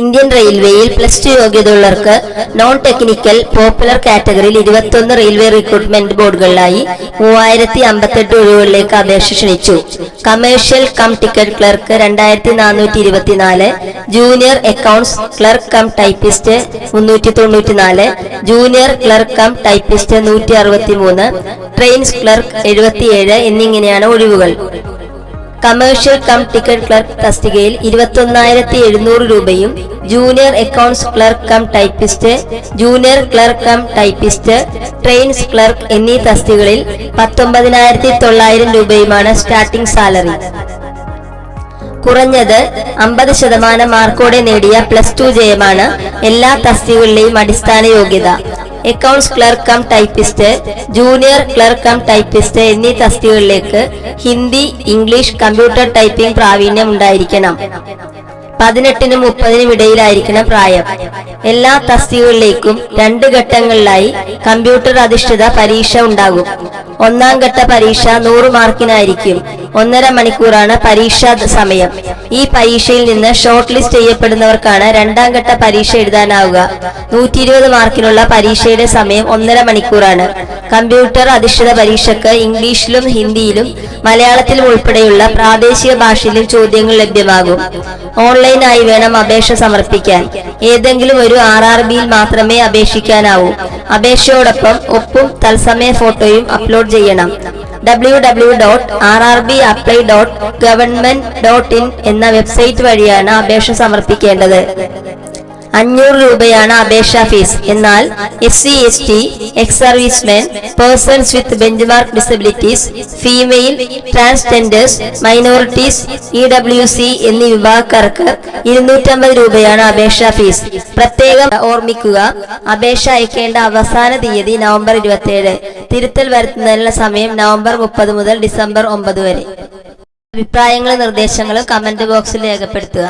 Indian റെയിൽവേയിൽ plus two യോഗ്യതയുള്ളവർക്ക് non technical popular കാറ്റഗറിയിൽ ഇരുപത്തൊന്ന് റെയിൽവേ റിക്രൂട്ട്മെന്റ് ബോർഡുകളിലായി മൂവായിരത്തി അമ്പത്തെട്ട് ഒഴിവുകളിലേക്ക് അപേക്ഷ ക്ഷണിച്ചു. കമേഴ്ഷ്യൽ കം ടിക്കറ്റ് ക്ലർക്ക് രണ്ടായിരത്തി നാനൂറ്റി ഇരുപത്തിനാല് junior accounts clerk cum typist മുന്നൂറ്റി തൊണ്ണൂറ്റിനാല് ജൂനിയർ ക്ലർക്ക് കം ടൈപ്പിസ്റ്റ് നൂറ്റി അറുപത്തി മൂന്ന് ട്രെയിൻസ് ക്ലർക്ക് എഴുപത്തിയേഴ് എന്നിങ്ങനെയാണ് ഒഴിവുകൾ. കമേഴ്ഷ്യൽ കം ടിക്കറ്റ് ക്ലർക്ക് തസ്തികയിൽ ഇരുപത്തൊന്നായിരത്തി എഴുന്നൂറ് രൂപയും junior accounts clerk cum typist junior clerk cum typist trains clerk എന്നീ തസ്തികളിൽ പത്തൊമ്പതിനായിരത്തി തൊള്ളായിരം രൂപയുമാണ് സ്റ്റാർട്ടിംഗ് സാലറി. കുറഞ്ഞത് അമ്പത് ശതമാനം മാർക്കോടെ നേടിയ പ്ലസ് ടു ജയമാണ് എല്ലാ തസ്തികളിലെയും അടിസ്ഥാന യോഗ്യത. Accounts clerk cum typist junior clerk cum typist എന്നീ തസ്തികകളിലേക്ക് ഹിന്ദി ഇംഗ്ലീഷ് കമ്പ്യൂട്ടർ ടൈപ്പിംഗ് പ്രാവീണ്യം ഉണ്ടായിരിക്കണം. പതിനെട്ടിനും മുപ്പതിനും ഇടയിലായിരിക്കണം പ്രായം. എല്ലാ തസ്തികകളിലേക്കും രണ്ട് ഘട്ടങ്ങളിലായി കമ്പ്യൂട്ടർ അധിഷ്ഠിത പരീക്ഷ ഉണ്ടാകും. ഒന്നാം ഘട്ട പരീക്ഷ നൂറ് മാർക്കിനായിരിക്കും. ഒന്നര മണിക്കൂറാണ് പരീക്ഷാ സമയം. ഈ പരീക്ഷയിൽ നിന്ന് ഷോർട്ട് ലിസ്റ്റ് ചെയ്യപ്പെടുന്നവർക്കാണ് രണ്ടാം ഘട്ട പരീക്ഷ എഴുതാനാവുക. നൂറ്റി ഇരുപത് മാർക്കിനുള്ള പരീക്ഷയുടെ സമയം ഒന്നര മണിക്കൂറാണ്. കമ്പ്യൂട്ടർ അധിഷ്ഠിത പരീക്ഷക്ക് ഇംഗ്ലീഷിലും ഹിന്ദിയിലും മലയാളത്തിലും ഉൾപ്പെടെയുള്ള പ്രാദേശിക ഭാഷയിലും ചോദ്യങ്ങൾ ലഭ്യമാകും. ഓൺലൈനായി വേണം അപേക്ഷ സമർപ്പിക്കാൻ. ഏതെങ്കിലും ഒരു ആർ ആർ ബിയിൽ മാത്രമേ അപേക്ഷിക്കാനാവൂ. അപേക്ഷയോടൊപ്പം ഒപ്പും തത്സമയ ഫോട്ടോയും അപ്ലോഡ് ചെയ്യണം. W W dot R R B apply dot government dot in എന്ന വെബ്സൈറ്റ് വഴിയാണ് അപേക്ഷ സമർപ്പിക്കേണ്ടത്. അഞ്ഞൂറ് രൂപയാണ് അപേക്ഷാ ഫീസ്. എന്നാൽ S C S T ex servicemen persons with benchmark disabilities female transgenders minorities E W C എന്നീ വിഭാഗക്കാർക്ക് ഇരുന്നൂറ്റമ്പത് രൂപയാണ് അപേക്ഷാ ഫീസ്. പ്രത്യേകം ഓർമ്മിക്കുക അപേക്ഷ അയക്കേണ്ട അവസാന തീയതി നവംബർ ഇരുപത്തിയേഴ്. തിരുത്തൽ വരുത്തുന്നതിനുള്ള സമയം നവംബർ മുപ്പത് മുതൽ ഡിസംബർ ഒമ്പത് വരെ. അഭിപ്രായങ്ങളും നിർദ്ദേശങ്ങളും കമന്റ് ബോക്സിൽ രേഖപ്പെടുത്തുക.